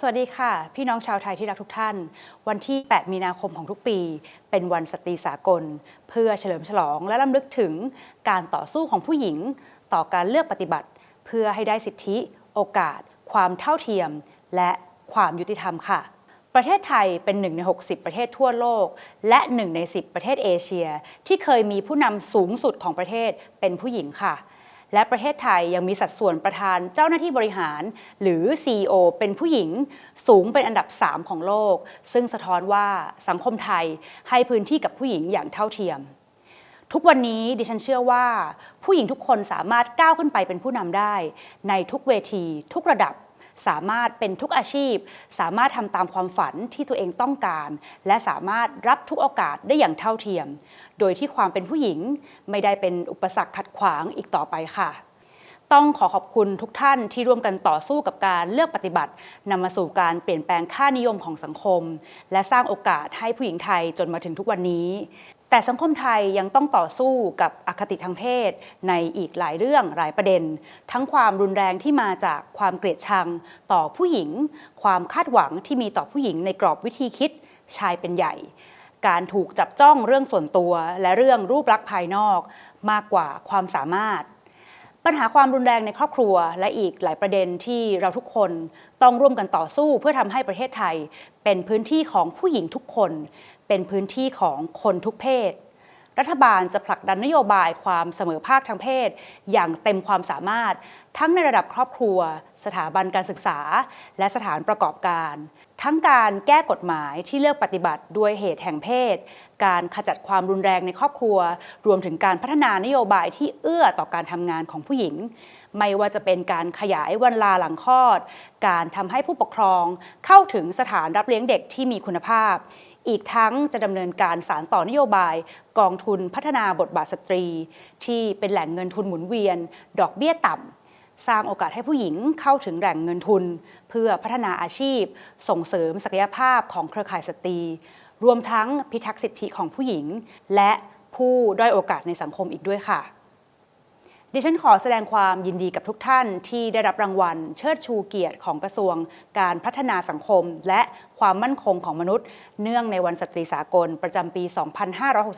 สวัสดีค่ะ พี่น้องชาวไทยที่รักทุกท่าน วันที่ 8 มีนาคมของทุกปี เป็นวันสตรีสากล เพื่อเฉลิมฉลองและรำลึกถึงการต่อสู้ของผู้หญิง ต่อการเลือกปฏิบัติ เพื่อให้ได้สิทธิ โอกาส ความเท่าเทียม และความยุติธรรมค่ะ ประเทศไทยเป็นหนึ่งใน 60 ประเทศทั่วโลก และหนึ่งใน 10 ประเทศเอเชีย ที่เคยมีผู้นำสูงสุดของประเทศเป็นผู้หญิงค่ะ และประเทศไทยยังมีสัดส่วนประธานเจ้าหน้าที่บริหาร หรือ CEO เป็นผู้หญิงสูงเป็นอันดับ 3 ของโลก ซึ่งสะท้อนว่าสังคมไทยให้พื้นที่กับผู้หญิงอย่างเท่าเทียม ทุกวันนี้ดิฉันเชื่อว่า ผู้หญิงทุกคนสามารถก้าวขึ้นไปเป็นผู้นำได้ ในทุกเวที ทุกระดับ สามารถเป็นทุกอาชีพ สามารถทำตามความฝันที่ตัวเองต้องการ และสามารถรับทุกโอกาสได้อย่างเท่าเทียม โดยที่ความเป็นผู้หญิงไม่ได้เป็นอุปสรรคขัดขวางอีกต่อไปค่ะต้องขอขอบคุณทุกท่านที่ร่วมกันต่อสู้กับการเลือกปฏิบัตินำมาสู่การเปลี่ยนแปลงค่านิยมของสังคม และสร้างโอกาสให้ผู้หญิงไทยจนมาถึงทุกวันนี้ แต่สังคมไทยยังต้องต่อสู้กับอคติทางเพศ ในอีกหลายเรื่องหลายประเด็น ทั้งความรุนแรงที่มาจากความเกลียดชังต่อผู้หญิง ความคาดหวังที่มีต่อผู้หญิงในกรอบวิธีคิดชายเป็นใหญ่ การถูกจับจ้องเรื่องส่วนตัวและเรื่องรูปลักษณ์ภายนอก มากกว่าความสามารถ ปัญหาความรุนแรงในครอบครัว และอีกหลายประเด็นที่เราทุกคนต้องร่วมกันต่อสู้เพื่อทำให้ประเทศไทย เป็นพื้นที่ของผู้หญิงทุกคน เป็นพื้นที่ของคนทุกเพศ รัฐบาลจะผลักดันนโยบายความเสมอภาคทางเพศ อย่างเต็มความสามารถ ทั้งในระดับครอบครัว สถาบันการศึกษา และสถานประกอบการ ทั้งการแก้กฎหมายที่เลือกปฏิบัติด้วยเหตุแห่งเพศ การขจัดความรุนแรงในครอบครัว รวมถึงการพัฒนานโยบายที่เอื้อต่อการทำงานของผู้หญิง ไม่ว่าจะเป็นการขยายวันลาหลังคลอด การทำให้ผู้ปกครองเข้าถึงสถานรับเลี้ยงเด็กที่มีคุณภาพ อีกทั้งจะดำเนินการสารต่อนโยบาย กองทุนพัฒนาบทบาทสตรี ที่เป็นแหล่งเงินทุนหมุนเวียน ดอกเบี้ยต่ำ สร้างโอกาสให้ผู้หญิงเข้าถึงแหล่งเงินทุน เพื่อพัฒนาอาชีพ ส่งเสริมศักยภาพของเครือข่ายสตรี รวมทั้งพิทักษ์สิทธิของผู้หญิง และผู้ด้อยโอกาสในสังคมอีกด้วยค่ะ ดิฉันขอแสดงความยินดีกับทุกท่านที่ได้รับรางวัล เชิดชูเกียรติของกระทรวง การพัฒนาสังคม และความมั่นคงของมนุษย์ เนื่องในวันสตรีสากลประจำปี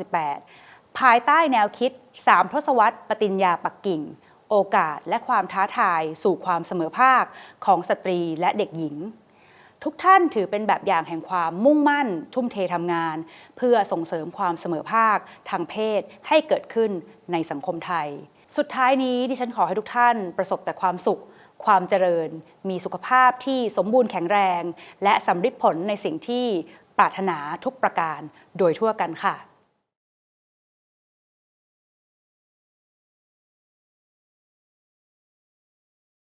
2568 ภายใต้แนวคิด 3 ทศวรรษปฏิญญาปักกิ่ง โอกาสและความท้าทายสู่ความเสมอภาคของสตรีและเด็กหญิง ทุกท่านถือเป็นแบบอย่างแห่งความมุ่งมั่น ทุ่มเททำงาน เพื่อส่งเสริมความเสมอภาคทางเพศให้เกิดขึ้นในสังคมไทย สุดท้ายนี้ดิฉันขอให้ทุกท่านประสบแต่ความสุขความเจริญ มีสุขภาพที่สมบูรณ์แข็งแรง และสำฤทธิ์ผลในสิ่งที่ปรารถนาทุกประการโดยทั่วกันค่ะ